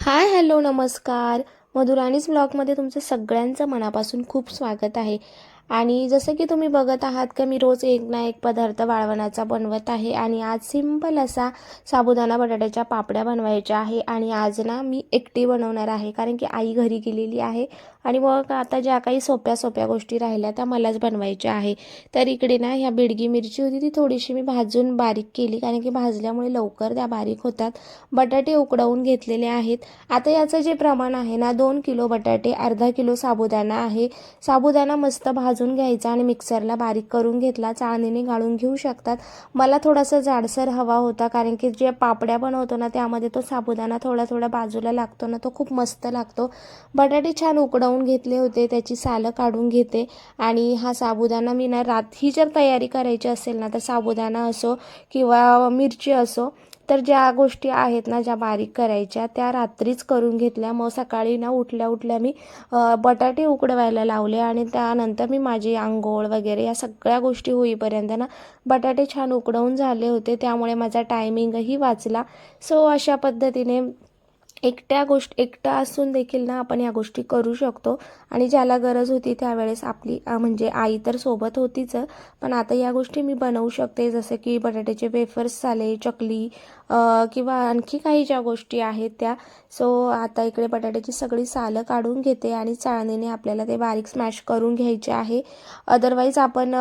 Hi hello नमस्कार. मधुराणीज ब्लॉगमध्ये तुमचं सगळ्यांचं मनापासून खूप स्वागत आहे. आणि जसं की तुम्ही बघत आहात का मी रोज एक ना एक पदार्थ वाळवणाचा बनवत आहे आणि आज सिंपल असा साबुदाणा बटाट्याच्या पापड्या बनवायच्या आहे आणि आज ना मी एकटी बनवणार आहे कारण की आई घरी गेलेली आहे आणि मग आता ज्या काही सोप्या सोप्या गोष्टी राहिल्या त्या मलाच बनवायच्या आहे. तर इकडे ना ह्या बिडगी मिरची होती ती थोडीशी मी भाजून बारीक केली कारण की भाजल्यामुळे लवकर त्या बारीक होतात. बटाटे उकडवून घेतलेले आहेत. आता याचं जे प्रमाण आहे ना दोन किलो बटाटे अर्धा किलो साबुदाणा आहे. साबुदाणा मस्त भाज भाजून घ्यायचा आणि मिक्सरला बारीक करून घेतला. चाळणीने गाळून घेऊ शकतात. मला थोडासा जाडसर हवा होता कारण की जे पापड्या बनवतो ना त्यामध्ये तो साबुदाणा थोडा थोडा बाजूला लागतो ना तो खूप मस्त लागतो. बटाटे छान उकडवून घेतले होते त्याची सालं काढून घेते. आणि हा साबुदाणा मी ना रात ही जर तयारी करायची असेल ना तर साबुदाणा असो किंवा मिरची असो तर ज्या गोष्टी आहेत ना ज्या बारीक करायच्या त्या रात्रीच करून घेतल्या. मग सकाळी ना उठल्या उठल्या मी बटाटे उकडवायला लावले आणि त्यानंतर मी माझी आंघोळ वगैरे या सगळ्या गोष्टी होईपर्यंत ना बटाटे छान उकडवून झाले होते. त्यामुळे माझा टायमिंगही वाचला. सो अशा पद्धतीने एकट्या गोष्ट एकटा असून देखील ना आपण या गोष्टी करू शकतो. आणि ज्याला गरज होती त्यावेळेस आपली म्हणजे आई तर सोबत होतीच. पण आता या गोष्टी मी बनवू शकते. जसं की बटाट्याचे वेफर्स झाले चकली किंवा आणखी काही ज्या गोष्टी आहेत त्या. सो आता इकडे बटाट्याची सगळी सालं काढून घेते आणि चाळणीने आपल्याला ते बारीक स्मॅश करून घ्यायचे आहे. अदरवाईज आपण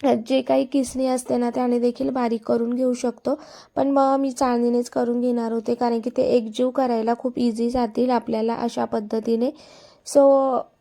जे काही किसणी असते ना त्याने देखील बारीक करून घेऊ शकतो. पण मग मी चाळणीनेच करून घेणार होते कारण की ते एकजीव करायला खूप इझी जातील आपल्याला अशा पद्धतीने. सो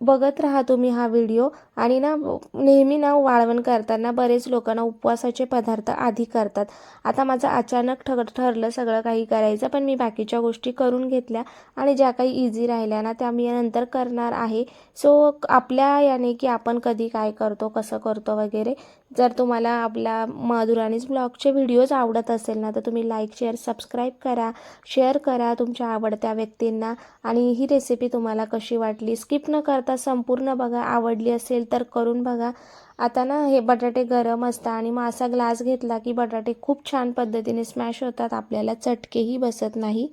बघत राहा तुम्ही हा व्हिडिओ आणि ना नेहमी ना वाळवण करताना बरेच लोकांना उपवासाचे पदार्थ आधी करतात. आता माझं अचानक ठर ठरलं सगळं काही करायचं पण मी बाकीच्या गोष्टी करून घेतल्या आणि ज्या काही इझी राहिल्या ना त्या मी नंतर करणार आहे. सो आपल्या याने की आपण कधी काय करतो कसं करतो वगैरे. जर तुम्हाला आपल्या मधुराणीज ब्लॉगचे व्हिडिओज आवडत असेल ना तर तुम्ही लाईक शेअर सबस्क्राईब करा. शेअर करा तुमच्या आवडत्या व्यक्तींना. आणि ही रेसिपी तुम्हाला कशी वाटली स्किप न करता संपूर्ण बघा आवडली असेल तर करून बघा. आता ना हे बटाटे गरम असतात आणि मग असा ग्लास घेतला की बटाटे खूप छान पद्धतीने स्मॅश होतात. आपल्याला चटकेही बसत नाही.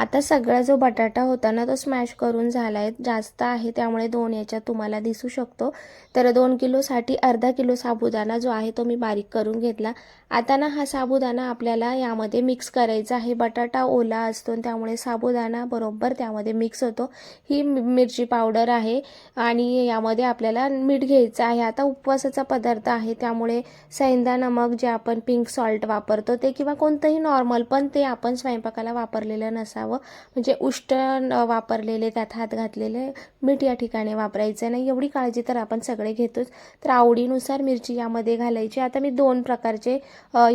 आता सगळा जो बटाटा होता ना तो स्मॅश करून झाला आहे जास्त आहे त्यामुळे दोन याच्यात तुम्हाला दिसू शकतो. तर दोन किलोसाठी अर्धा किलो साबुदाणा जो आहे तो मी बारीक करून घेतला. आता ना हा साबुदाणा आपल्याला यामध्ये मिक्स करायचा आहे. बटाटा ओला असतो आणि त्यामुळे साबुदाणा बरोबर त्यामध्ये मिक्स होतो. ही मि- मिरची पावडर आहे आणि यामध्ये आपल्याला मीठ घ्यायचं आहे. आता उपवासाचा पदार्थ आहे त्यामुळे सैंदा नमक जे आपण पिंक सॉल्ट वापरतो ते किंवा कोणतंही नॉर्मल पण ते आपण स्वयंपाकाला वापरलेलं नसावं. म्हणजे उष्ट वापरलेले त्यात हात घातलेले मीठ या ठिकाणी वापरायचं नाही. एवढी काळजी तर आपण सगळे घेतोच. तर आवडीनुसार मिरची यामध्ये घालायची. आता मी दोन प्रकारचे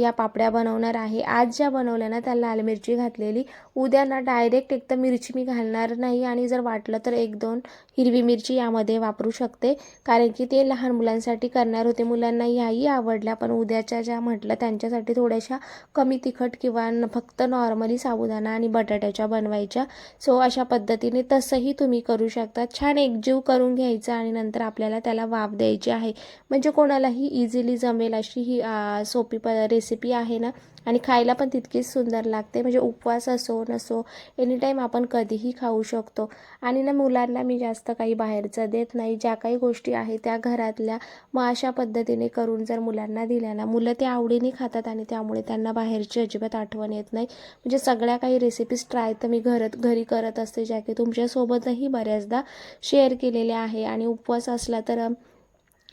या पापड्या बनवणार आहे. आज ज्या बनवल्या ना त्या लाल मिरची घातलेली. उद्या ना डायरेक्ट एक तर मिरची मी घालणार नाही आणि जर वाटलं तर एक दोन हिरवी मिरची यामध्ये वापरू शकते. कारण की ते लहान मुलांसाठी करणार होते. मुलांना ह्याही आवडल्या. पण उद्याच्या ज्या म्हटलं त्यांच्यासाठी थोड्याशा कमी तिखट किंवा न- फक्त नॉर्मली साबुदाणा आणि बटाट्याच्या बनवायच्या. सो अशा पद्धतीने तसंही तुम्ही करू शकता. छान एकजीव करून घ्यायचं आणि नंतर आपल्याला त्याला वाफ द्यायची आहे. म्हणजे कोणालाही इझिली जमेल अशी ही सोपी प रेसिपी आहे ना. आणि खायला पण तितकीच सुंदर लागते. म्हणजे उपवास असो नसो एनीटाईम आपण कधीही खाऊ शकतो. आणि ना मुलांना मी जास्त काही बाहेरचं देत नाही. ज्या काही गोष्टी आहेत त्या घरातल्या मग अशा पद्धतीने करून जर मुलांना दिल्या ना मुलं ते आवडीने खातात आणि त्यामुळे त्यांना बाहेरची अजिबात आठवण येत नाही. म्हणजे सगळ्या काही रेसिपीज ट्राय तर मी घरात घरी करत असते. ज्या की तुमच्यासोबतही बऱ्याचदा शेअर केलेल्या आहे. आणि उपवास असला तर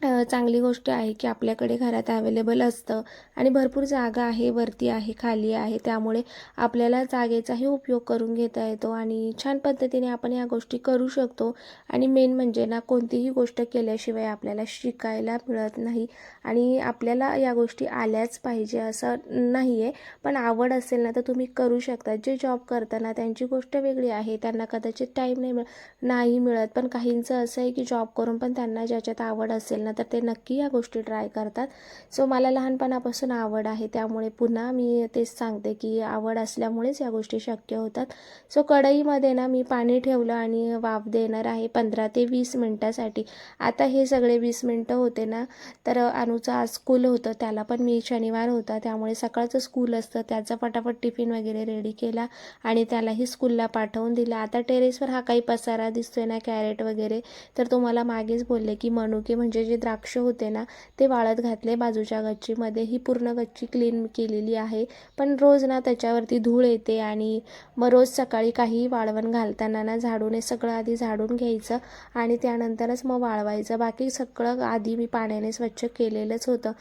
चांगली गोष्ट आहे की आपल्याकडे घरात अवेलेबल असतं आणि भरपूर जागा आहे वरती आहे खाली आहे. त्यामुळे आपल्याला जागेचाही उपयोग करून घेता येतो आणि छान पद्धतीने आपण या गोष्टी करू शकतो. आणि मेन म्हणजे ना कोणतीही गोष्ट केल्याशिवाय आपल्याला शिकायला मिळत नाही आणि आपल्याला या गोष्टी आल्याच पाहिजे असं नाही आहे पण आवड असेल ना तर तुम्ही करू शकता. जे जॉब करताना त्यांची गोष्ट वेगळी आहे त्यांना कदाचित टाईम नाही मिळ नाही मिळत. पण काहींचं असं आहे की जॉब करून पण त्यांना ज्याच्यात आवड असेल ना ना तर ते नक्की या गोष्टी ट्राय करतात. सो मला लहानपणापासून आवड आहे. त्यामुळे पुन्हा मी तेच सांगते की आवड असल्यामुळेच या गोष्टी शक्य होतात. सो कढईमध्ये ना मी पाणी ठेवलं आणि वाफ देणार आहे पंधरा ते वीस मिनटासाठी. आता हे सगळे वीस मिनटं होते ना तर अनुचं आज स्कूल होतं. त्याला पण मी शनिवार होता. त्यामुळे सकाळचं स्कूल असतं. त्याचा फटाफट टिफिन वगैरे रेडी केला आणि त्यालाही स्कूलला पाठवून दिला. आता टेरेसवर हा काही पसारा दिसतोय ना कॅरेट वगैरे तर तुम्हाला मागेच बोलले की मनुके म्हणजे जे द्राक्ष होते ना ते वाळत घातले बाजूच्या गच्चीमध्ये. ही पूर्ण गच्ची क्लीन केलेली आहे. पण रोज ना त्याच्यावरती धूळ येते आणि मग रोज सकाळी काही वाळवण घालताना ना झाडूने सगळं आधी झाडून घ्यायचं आणि त्यानंतरच मग वाळवायचं. बाकी सगळं आधी मी पाण्याने स्वच्छ केलेलंच होतं.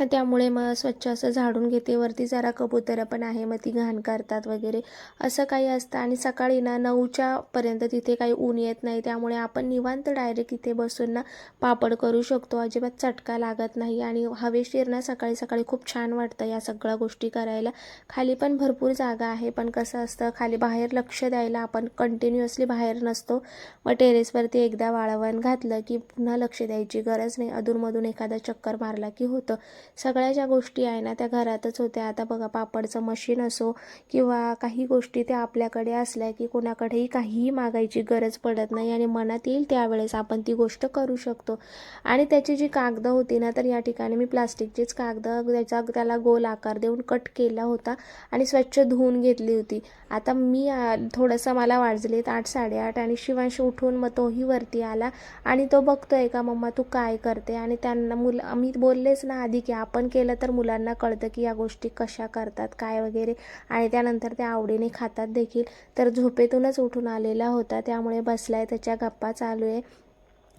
त्यामुळे मग स्वच्छ असं झाडून घेते. वरती जरा कबुतरं पण आहे मग ती घाण करतात वगैरे. असं काही असतं. आणि सकाळी ना नऊच्या पर्यंत तिथे काही ऊन येत नाही. त्यामुळे आपण निवांत डायरेक्ट इथे बसून ना पापड करू शकतो. अजिबात चटका लागत नाही. आणि हवेशीर ना सकाळी सकाळी खूप छान वाटतं या सगळ्या गोष्टी करायला. खाली पण भरपूर जागा आहे. पण कसं असतं खाली बाहेर लक्ष द्यायला आपण कंटिन्युअसली बाहेर नसतो. मग टेरेसवरती एकदा वाळवण घातलं की पुन्हा लक्ष द्यायची गरज नाही. अधूनमधून एखादा चक्कर मारला की होतं. सगळ्या ज्या गोष्टी आहे ना त्या घरातच होत्या. आता बघा पापडचं मशीन असो किंवा काही गोष्टी त्या आपल्याकडे असल्या की कोणाकडेही काहीही मागायची गरज पडत नाही आणि मनात येईल त्यावेळेस आपण ती गोष्ट करू शकतो. आणि त्याची जी कागदं होती ना तर या ठिकाणी मी प्लास्टिकचीच कागदं त्याचा त्याला गोल आकार देऊन कट केला होता आणि स्वच्छ धुवून घेतली होती. आता मी थोडंसं मला वाजलेत आठ साडेआठ आणि शिवांश उठून मग तोही वरती आला आणि तो बघतोय का मम्मा तू काय करते? आणि त्यांना मुलं मी बोललेच ना आधी की आपण केलं तर मुलांना कळतं की या गोष्टी कशा करतात काय वगैरे. आणि त्यानंतर ते आवडीने खातात देखील. तर झोपेतूनच उठून आलेला होता त्यामुळे बसलाय त्याच्या गप्पा चालू आहे.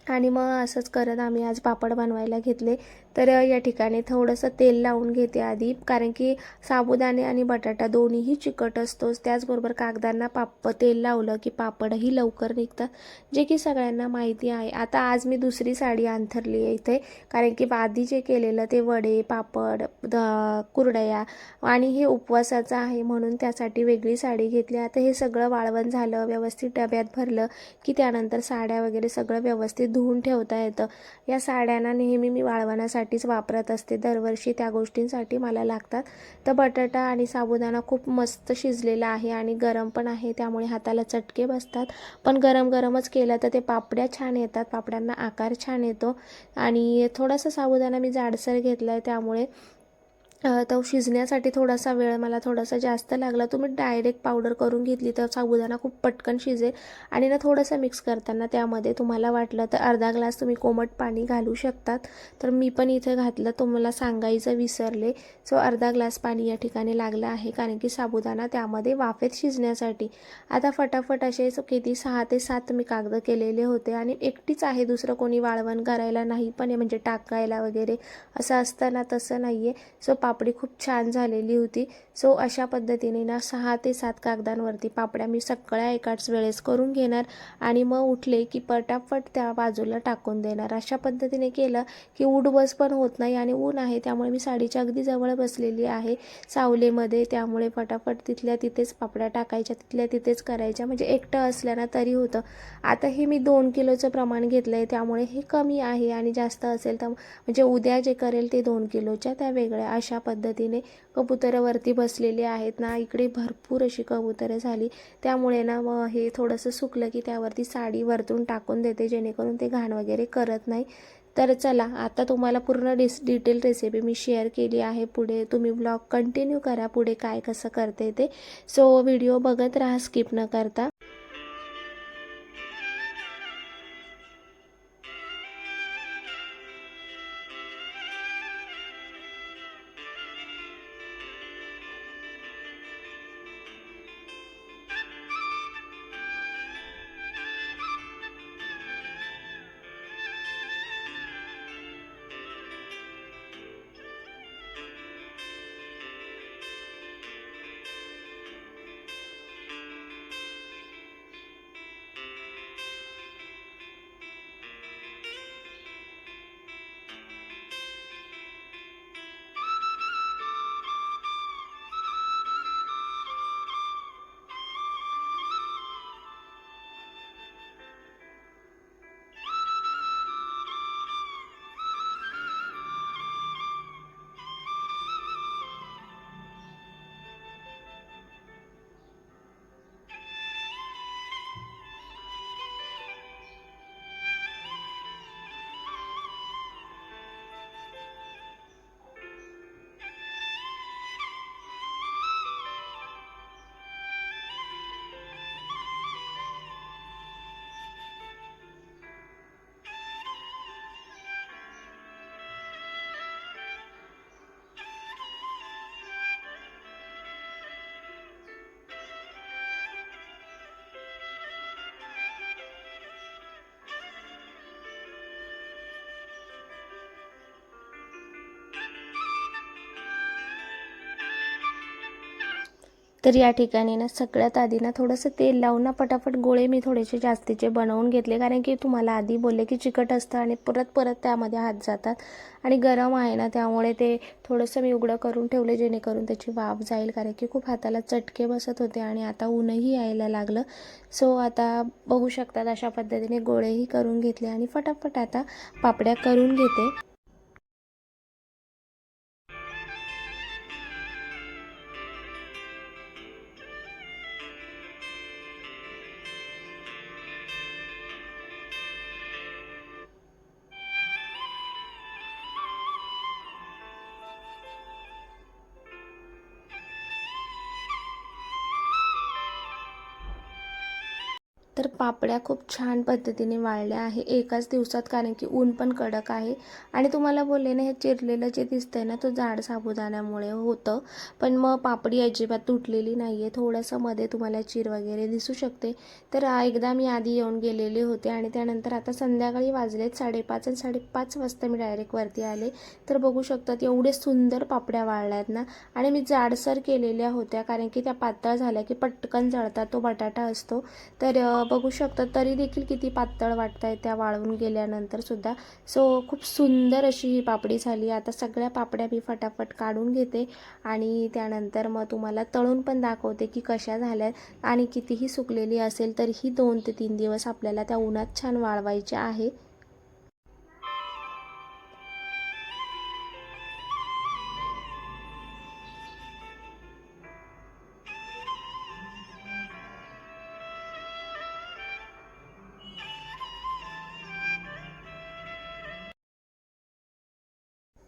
आणि मग असंच करत आम्ही आज पापड बनवायला घेतले. तर या ठिकाणी थोडंसं तेल लावून घेते आधी कारण की साबुदाणे आणि बटाटा दोन्हीही चिकट असतोच. त्याचबरोबर कागदांना पाप तेल लावलं की पापडही लवकर निघतात जे की सगळ्यांना माहिती आहे. आता आज मी दुसरी साडी अंथरली आहे इथे कारण की आधी जे केलेलं ते वडे पापड द कुरडया आणि हे उपवासाचं आहे म्हणून त्यासाठी वेगळी साडी घेतली. आता हे सगळं वाळवण झालं व्यवस्थित डब्यात भरलं की त्यानंतर साड्या वगैरे सगळं व्यवस्थित धुवून ठेवता येतं. या साड्यांना नेहमी मी वाळवण्यासाठीच वापरत असते. दरवर्षी त्या गोष्टींसाठी मला लागतात. तर बटाटा आणि साबुदाणा खूप मस्त शिजलेला आहे आणि गरम पण आहे त्यामुळे हाताला चटके बसतात. पण गरम गरमच केलं तर ते पापड्या छान येतात. पापड्यांना आकार छान येतो. आणि थोडासा साबुदाणा मी जाडसर घेतला आहे त्यामुळे तो शिजण्यासाठी थोडासा वेळ मला थोडासा जास्त लागला. तुम्ही डायरेक्ट पावडर करून घेतली तर साबुदाणा खूप पटकन शिजेल आणि ना थोडंसं मिक्स करताना त्यामध्ये तुम्हाला वाटलं तर अर्धा ग्लास तुम्ही कोमट पाणी घालू शकतात. तर मी पण इथे घातलं तुम्हाला सांगायचं विसरले. सो अर्धा ग्लास पाणी या ठिकाणी लागलं आहे कारण की साबुदाणा त्यामध्ये वाफेत शिजण्यासाठी. आता फटाफट असे किती सहा ते सात मी कागद केलेले होते आणि एकटीच आहे दुसरं कोणी वाळवण करायला नाही पण आहे म्हणजे टाकायला वगैरे असं असताना तसं नाही आहे सो पापडी खूप छान झालेली होती. सो अशा पद्धतीने ना सहा ते सात कागदांवरती पापड्या मी सगळ्या एकाच वेळेस करून घेणार आणि मग उठले की पटापट त्या बाजूला टाकून देणार. अशा पद्धतीने केलं की उडबस पण होत नाही आणि ऊन आहे त्यामुळे मी साडीच्या अगदी जवळ बसलेली आहे सावलीमध्ये. त्यामुळे पटापट तिथल्या तिथेच पापड्या टाकायच्या तिथल्या तिथेच करायच्या. म्हणजे एकटं असल्यानं तरी होतं. आता हे मी दोन किलोचं प्रमाण घेतलं आहे त्यामुळे हे कमी आहे आणि जास्त असेल तर म्हणजे उद्या जे करेल ते दोन किलोच्या त्या वेगळ्या अशा पद्धतीने कबुतरं बसलेली आहेत ना इकडे भरपूर अशी कबुतरं झाली. त्यामुळे ना मग हे थोडंसं सुकलं की त्यावरती साडी वरतून टाकून देते जेणेकरून ते घाण वगैरे करत नाही. तर चला आता तुम्हाला पूर्ण डिस डिटेल रेसिपी मी शेअर केली आहे पुढे. तुम्ही ब्लॉग कंटिन्यू करा पुढे काय कसं करते ते. सो व्हिडिओ बघत राहा स्किप न करता. तर या ठिकाणी ना सगळ्यात आधी ना थोडंसं तेल लावून ना पटापट गोळे मी थोडेसे जास्तीचे बनवून घेतले. कारण की तुम्हाला आधी बोलले की चिकट असतं आणि परत परत त्यामध्ये हात जातात. आणि गरम आहे ना त्यामुळे ते थोडंसं मी उघडं करून ठेवले जेणेकरून त्याची वाफ जाईल. कारण की खूप हाताला चटके बसत होते आणि आता ऊनही यायला लागलं. सो आता बघू शकतात अशा पद्धतीने गोळेही करून घेतले आणि फटाफट आता पापड्या करून घेते. तर पापड्या खूप छान पद्धतीने वाळल्या आहे. एकाच दिवसात कारण की ऊन पण कडक आहे. आणि तुम्हाला बोलले ना हे चिरलेलं जे दिसतंय ना तो जाड साबुदाण्यामुळे होतं. पण मग पापडी अजिबात तुटलेली नाही आहे थोडंसं मध्ये तुम्हाला चिर वगैरे दिसू शकते. तर एकदा मी आधी येऊन गेलेले होते आणि त्यानंतर आता संध्याकाळी वाजलेत साडेपाच आणि साडेपाच वाजता मी डायरेक्ट वरती आले. तर बघू शकतात एवढे सुंदर पापड्या वाळल्या आहेत ना. आणि मी जाडसर केलेल्या होत्या कारण की त्या पातळ झाल्या की पटकन जळतात तो बटाटा असतो. तर बघू शकता तरी देखील किती पातळ वाटत आहे त्या वाळवून गेल्यानंतर सुद्धा. सो खूप सुंदर अशी ही पापडी झाली. आता सगळ्या पापड्या मी फटाफट काढून घेते आणि त्यानंतर मग तुम्हाला तळून पण दाखवते की कशा झाल्यात आणि कितीही सुकलेली असेल तरीही दोन ते तीन दिवस आपल्याला त्या उन्हात छान वाळवायच्या आहे.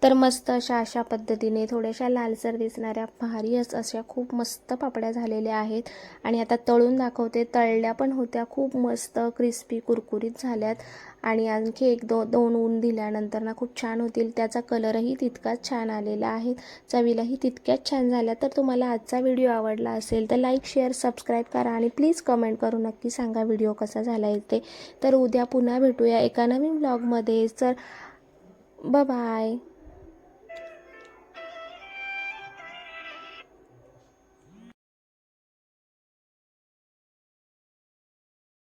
तर मस्त अशा अशा पद्धतीने थोड्याशा लालसर दिसणाऱ्या भारी अशा खूप मस्त पापड्या झालेल्या आहेत. आणि आता तळून दाखवते तळल्या पण होत्या खूप मस्त क्रिस्पी कुरकुरीत झाल्यात. आणि आणखी एक दो दोन ऊन दिल्यानंतर ना खूप छान होतील. त्याचा कलरही तितकाच छान आलेला आहे. चवीलाही तितक्याच छान झाल्या. तर तुम्हाला आजचा व्हिडिओ आवडला असेल तर लाईक शेअर सबस्क्राईब करा आणि प्लीज कमेंट करून नक्की सांगा व्हिडिओ कसा झाला आहे ते. तर उद्या पुन्हा भेटूया एका नवीन ब्लॉगमध्ये तर बाय